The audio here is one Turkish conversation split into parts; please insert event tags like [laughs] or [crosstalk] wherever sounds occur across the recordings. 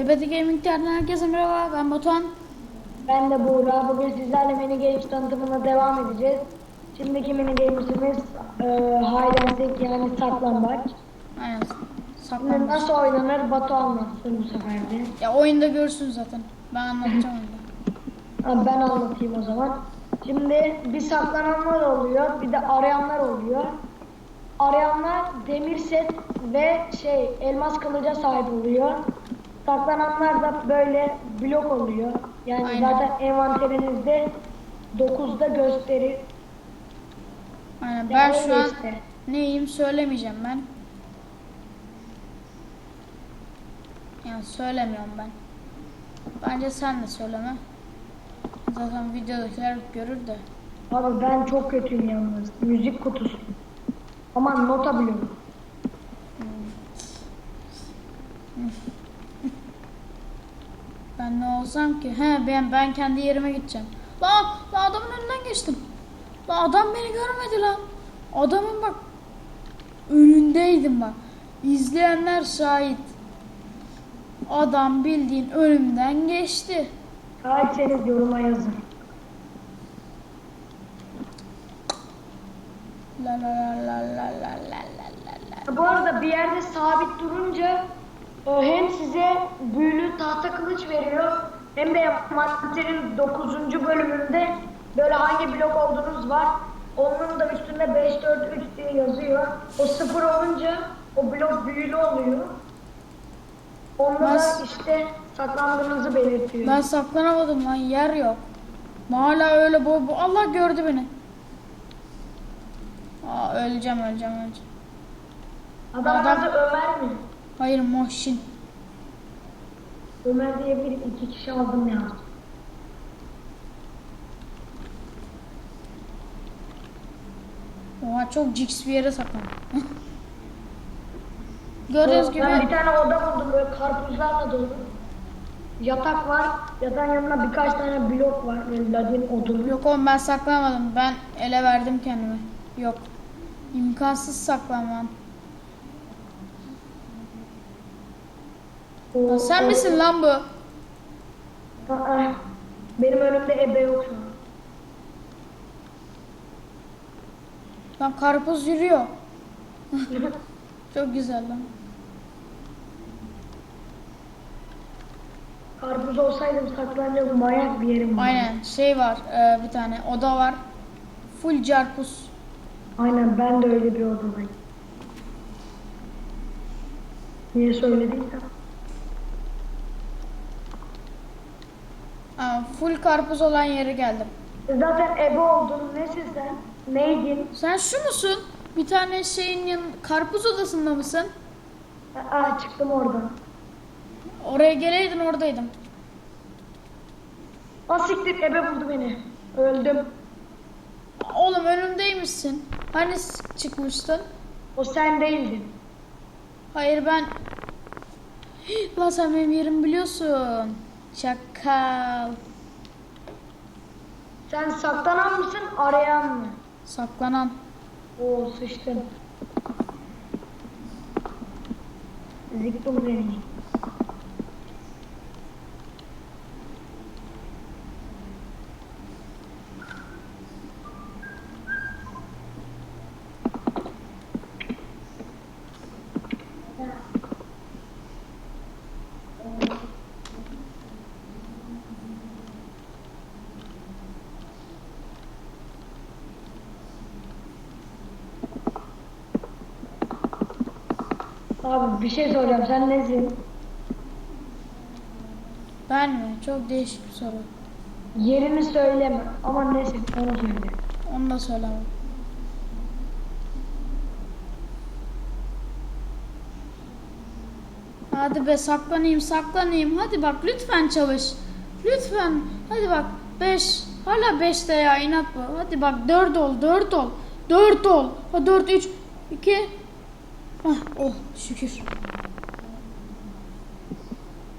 Bebedi Gaming'den herkese merhaba. Ben Batuhan. Ben de Buğra. Bugün sizlerle mini games tanıtımına devam edeceğiz. Şimdiki mini games'imiz e, hide and seek yani saklambaç. Aynen. Saklanmış. nasıl oynanır Batu anlatsın bu sefer de. Ya oyunda görürsün zaten. Ben anlatacağım. Ha, Ben anlatayım o zaman. Şimdi bir saklananlar oluyor, bir de arayanlar oluyor. Arayanlar demir set ve şey elmas kılıca sahip oluyor. Saklananlar da böyle blok oluyor. Yani Aynen. zaten envanterinizde 9'da gösterir. Aynen. Ben şu an işte. neyim söylemeyeceğim ben. Yani söylemiyorum ben. Bence sen de söyleme. Zaten videodakiler görür de. Abi ben çok kötüyüm yalnız. Müzik kutusu. Aman nota bloğu. Ben ne olsam ki? He ben ben kendi yerime gideceğim. La, la adamın önünden geçtim. La adam beni görmedi lan. Adamın bak önündeydim bak. İzleyenler şahit. Adam bildiğin önümden geçti. Şahitseniz yoruma yazın. La la la la la la la la la. Bu arada bir yerde sabit durunca hem size büyülü tahta kılıç veriyor hem de maddenin 9. bölümünde böyle hangi blok olduğunuz var. Onun da üstünde 5 4 3 diye yazıyor. O sıfır olunca o blok büyülü oluyor. Onda da Mas- işte saklandığınızı belirtiyor. Ben saklanamadım lan yer yok. Hala öyle boy bu. Allah gördü beni. Aa öleceğim öleceğim öleceğim. Adam adam- adı Ömer mi? Hayır Mohşin. Ömer diye bir iki kişi aldım ya. Oha çok jigs bir yere saklandım. [laughs] Gördüğünüz gibi Ben bir tane oda buldum böyle karpuzlarla dolu. Yatak var. Yatağın yanına birkaç tane blok var. Böyle ladin odun. yok oğlum ben saklanmadım. Ben ele verdim kendimi. Yok. İmkansız saklanmam. Lan sen misin lan bu? Aa, benim önümde ebe yok şu an. Lan karpuz yürüyor. [laughs] Çok güzel lan. Karpuz olsaydım saklanacak manyak bir yerim var. Aynen şey var e, bir tane oda var. Full carpuz. Aynen ben de öyle bir odadayım. Niye söylediysen. Aa, full karpuz olan yere geldim. Zaten ebe oldun. Nesin sen? Neydin? Sen şu musun? Bir tane şeyin yan karpuz odasında mısın? Aa çıktım oradan. Oraya geleydin oradaydım. Aa siktir ebe buldu beni. Öldüm. Oğlum önümdeymişsin. Hani çıkmıştın? O sen değildin. Hayır ben... [gasps] Lan sen benim yerimi biliyorsun. Şakal. Sen saklanan mısın arayan mı? Saklanan. Oo sıçtın. Ziktum beni. Abi bir şey soracağım. Sen nesin? Ben mi? Çok değişik bir soru. Yerini söyleme ama nesin onu söyle. Onu da söylemem. Hadi be saklanayım saklanayım. Hadi bak lütfen çalış. Lütfen. Hadi bak 5. Hala 5'te ya inat bu. Hadi bak 4 ol 4 ol. 4 ol. Ha 4 3 2 Ah, oh şükür.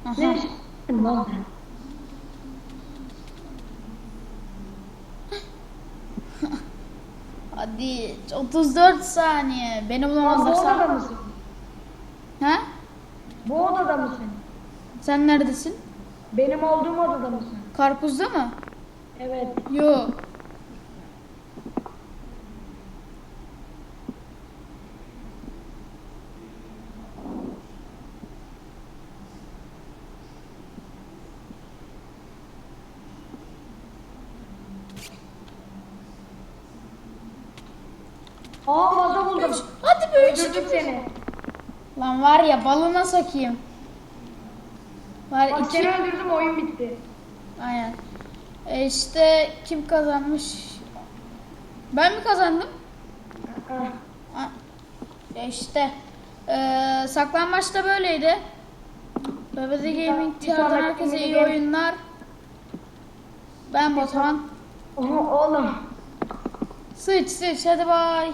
Aha. Lan [laughs] sen? Hadi 34 saniye. Beni Aa, bu bulamazlar. odada mısın? Ha? Bu odada mısın? Sen neredesin? Benim olduğum odada mısın? Karpuzda mı? Evet. Yo. Aa vazo buldum. Hadi üç Öldürdüm seni. Lan var ya balına sokayım. Var Bak iki. seni öldürdüm oyun bitti. Aynen. E işte kim kazanmış? Ben mi kazandım? Ah. Ha, Ya işte. Ee, böyleydi. Bebede Gaming bir TR'dan sonraki herkese iyi video- oyunlar. Ben Batuhan. Oğlum. Sıç sıç hadi bay.